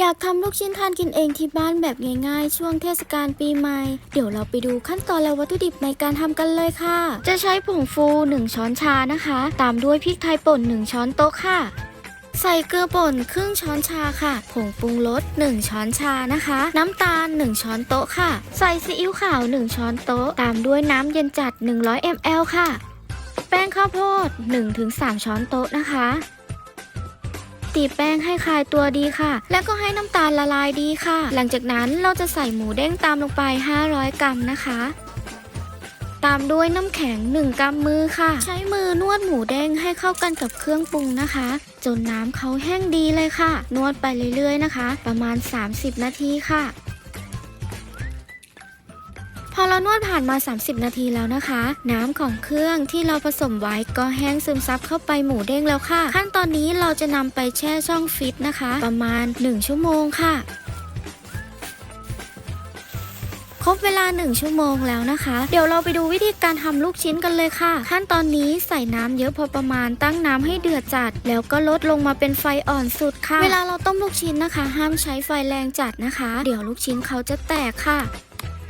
อยากทำลูกชิ้นทานกินเองที่บ้านแบบง่ายๆ ช่วงเทศกาลปีใหม่ เดี๋ยวเราไปดูขั้นตอนและวัตถุดิบในการทำกันเลยค่ะ จะใช้ผงฟู 1 ช้อนชานะคะ ตามด้วยพริกไทยป่น 1 ช้อนโต๊ะค่ะ ใส่เกลือป่นครึ่งช้อนชาค่ะ ผงปรุงรส1 ช้อนชานะคะ น้ำตาล 1 ช้อนโต๊ะค่ะ ใส่ซีอิ๊วขาว 1 ช้อนโต๊ะ ตามด้วยน้ำเย็นจัด 100 ml ค่ะ แป้งข้าวโพด 1-3 ช้อนโต๊ะนะคะ ตีแป้งให้คลายตัวดีค่ะ แล้วก็ให้น้ำตาลละลายดีค่ะ หลังจากนั้นเราจะใส่หมูเด้งตามลงไป 500 กรัมนะคะตามด้วยน้ำแข็ง 1กรัมมือค่ะ ใช้มือนวดหมูแดงให้เข้ากันกับเครื่องปรุงนะคะ จนน้ำเขาแห้งดีเลยค่ะ นวดไปเรื่อยๆนะคะ ประมาณ 30 นาทีค่ะ อเรานวดผ่านมา 30 นาทีแล้วนะคะ น้ำของเครื่องที่เราผสมไว้ก็แห้งซึมซับเข้าไปหมูเด้งแล้วค่ะ ขั้นตอนนี้เราจะนำไปแช่ช่องฟิตนะคะ ประมาณ 1 ชั่วโมงค่ะครบเวลา 1 ชั่วโมงแล้วนะคะ เดี๋ยวเราไปดูวิธีการทำลูกชิ้นกันเลยค่ะ ขั้นตอนนี้ใส่น้ำเยอะพอประมาณตั้งน้ำให้เดือดจัด แล้วก็ลดลงมาเป็นไฟอ่อนสุดค่ะ เวลาเราต้มลูกชิ้นนะคะ ห้ามใช้ไฟแรงจัดนะคะ เดี๋ยวลูกชิ้นเขาจะแตกค่ะ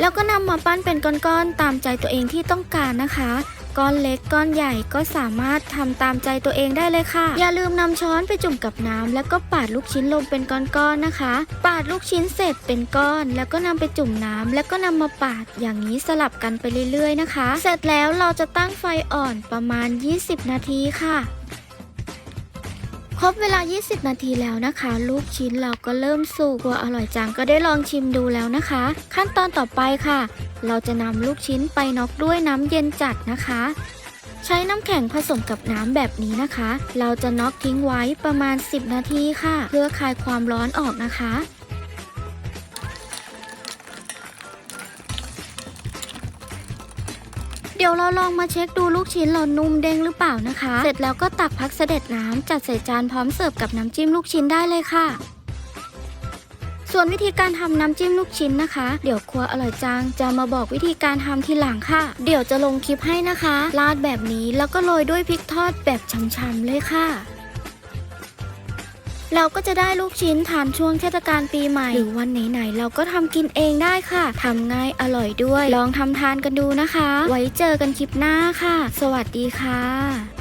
แล้วก็นำมาปั้นเป็นก้อนๆตามใจตัวเองที่ต้องการนะคะ ก้อนเล็กก้อนใหญ่ก็สามารถทำตามใจตัวเองได้เลยค่ะ อย่าลืมนำช้อนไปจุ่มกับน้ำแล้วก็ปาดลูกชิ้นลงเป็นก้อนๆนะคะ ปาดลูกชิ้นเสร็จเป็นก้อน แล้วก็นำไปจุ่มน้ำแล้วก็นำมาปาดอย่างนี้สลับกันไปเรื่อยๆนะคะ เสร็จแล้วเราจะตั้งไฟอ่อนประมาณ 20 นาทีค่ะ ครบเวลา 20 นาทีแล้วนะคะ ลูกชิ้นเราก็เริ่มสุกว่าอร่อยจังก็ได้ลองชิมดูแล้วนะคะ ขั้นตอนต่อไปค่ะ เราจะนำลูกชิ้นไปน็อกด้วยน้ำเย็นจัดนะคะ ใช้น้ำแข็งผสมกับน้ำแบบนี้นะคะ เราจะน็อกทิ้งไว้ประมาณ 10 นาทีค่ะ เพื่อคลายความร้อนออกนะคะ เดี๋ยวเราลองมาเช็คดูลูกชิ้นเรานุ่มเด้งหรือเปล่านะคะ เสร็จแล้วก็ตักพักเสด็จน้ำจัดใส่จานพร้อมเสิร์ฟกับน้ำจิ้มลูกชิ้นได้เลยค่ะ ส่วนวิธีการทำน้ำจิ้มลูกชิ้นนะคะ เดี๋ยวครัวอร่อยจังจะมาบอกวิธีการทำทีหลังค่ะ เดี๋ยวจะลงคลิปให้นะคะราดแบบนี้แล้วก็โรยด้วยพริกทอดแบบช้ำๆเลยค่ะ เราก็จะได้ลูกชิ้นทานช่วงเทศกาลปีใหม่ หรือวันไหนๆเราก็ทำกินเองได้ค่ะทำง่ายอร่อยด้วย ลองทำทานกันดูนะคะ ไว้เจอกันคลิปหน้าค่ะ สวัสดีค่ะ